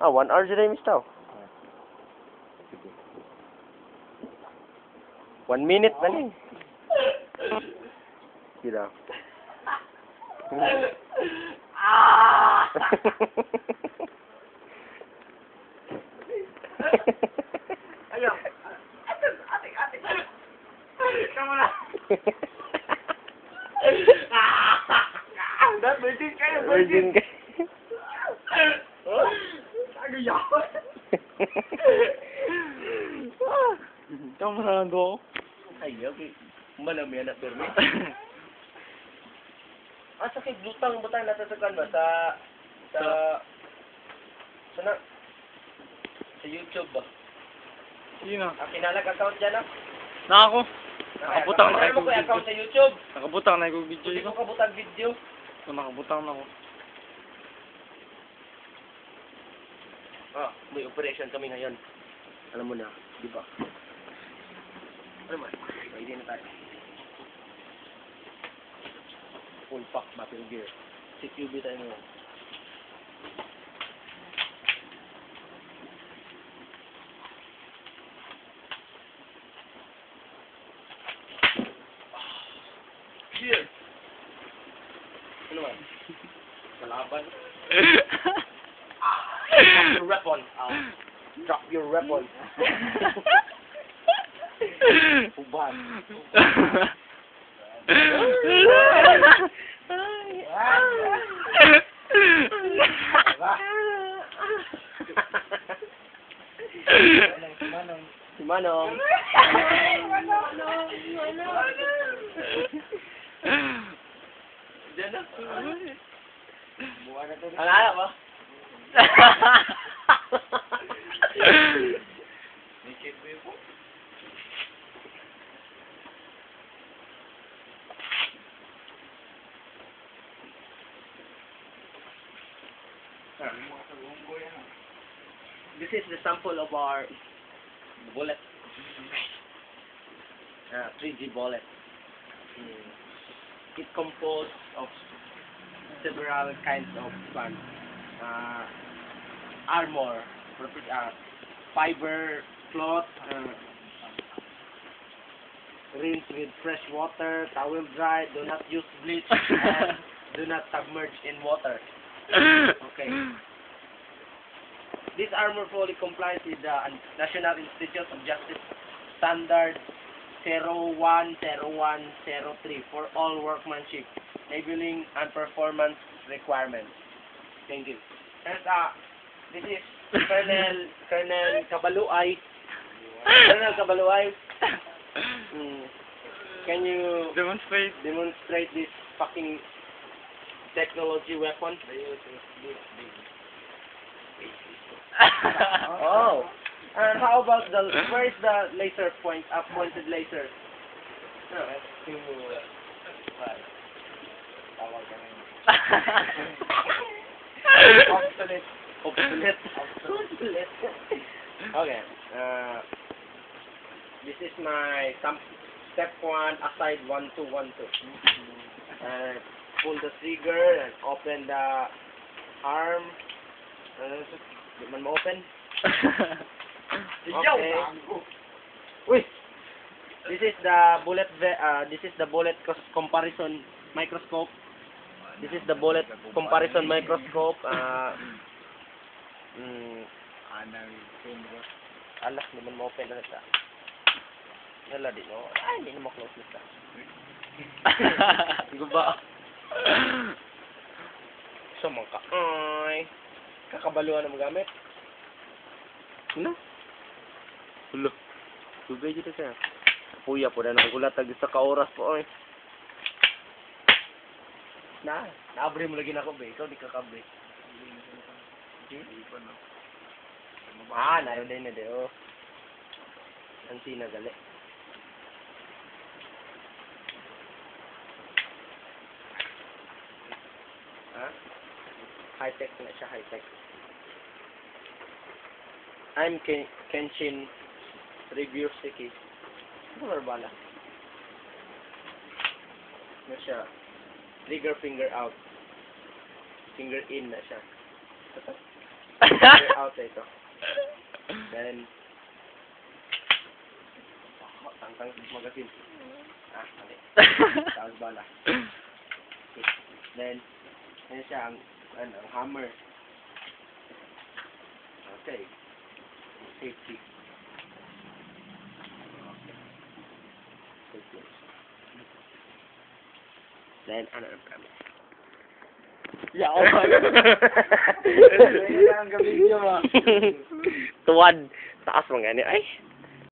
Ah, one hour dyan miss tao. One minute na ni. Sila. Ah! Ayaw. Ate, ate, ate. Tama na. Ah! Dad, virgin kayo, Virgin virgin. ka. Ano yan? Tama na lang do. Ay, okay. Malami na permi. Ah, sa kay butang natatakan ba sa sa sa na sa YouTube ba? Sino? Ang kinalag account dyan ah. Na ako. Nakabutang na Ano ako mo ko video. account sa YouTube? Nakabutang na ako video Hindi ko. ko kabutang video. Nakabutang na ako. Ah, may operation kami ngayon. Alam mo na, di ba? Ano man? Pwede na tayo. Full pack battle gear. CQB tayo ngayon. Cheers. Ano man? Kalaban. Your weapon. Ah, drop your weapon. Uban. Si Manong. Diyan na. Ang anak mo? This is the sample of our bullet. Uh, 3G bullet. Mm. It composed of several kinds of fun. Uh, armor, prote- uh, fiber, cloth, uh, rinse with fresh water, towel dry, do not use bleach, and do not submerge in water. Okay. This armor fully complies with the National Institute of Justice Standard 010103 for all workmanship, labeling, and performance requirements. Thank you. And uh, this is Colonel Colonel Kabaluay. Colonel Kabaluay, mm, can you Demonstrate. demonstrate this fucking technology weapon? Oh. And how about the where is the laser point? Uh, pointed laser. Obsolete. Obsolete. Obsolete. okay. Uh, this is my step one aside one two one two. And pull the trigger and open the arm. Uh, di man ma-open. Okay. gago. Uy! This is the bullet uh, this is the bullet comparison microscope. This is the bullet comparison microscope. Uh, mm, alas, di man ma-open na siya. Wala di no. Ay, hindi na ma-close na siya. Hindi ko ba? So, mga ka... Ay, kakabaluan na magamit. Ano? Hulo. Tubay dito siya. Puya po na nang gulatag sa kaoras po, oy. Na, naabre mo lagi na ako, be. Ikaw di ka kabre. Ah, naroon din na de, oh. Ang sinagali. Ha? High-tech na siya, high-tech. I'm Ken Kenshin Review Siki. Ano ba bala? Ano siya? Trigger finger out. Finger in na siya. out ito. Then, oh, tangtang magasin. Ah, mali. Tapos bala. Then, yan siya ang, ano, ang hammer. Okay. Safety. Okay. Safety. Then, ano ang? Yeah, oh my God. Kailangan gawin niyo, ah. Tuwad. Taas mga ganyan. Ay,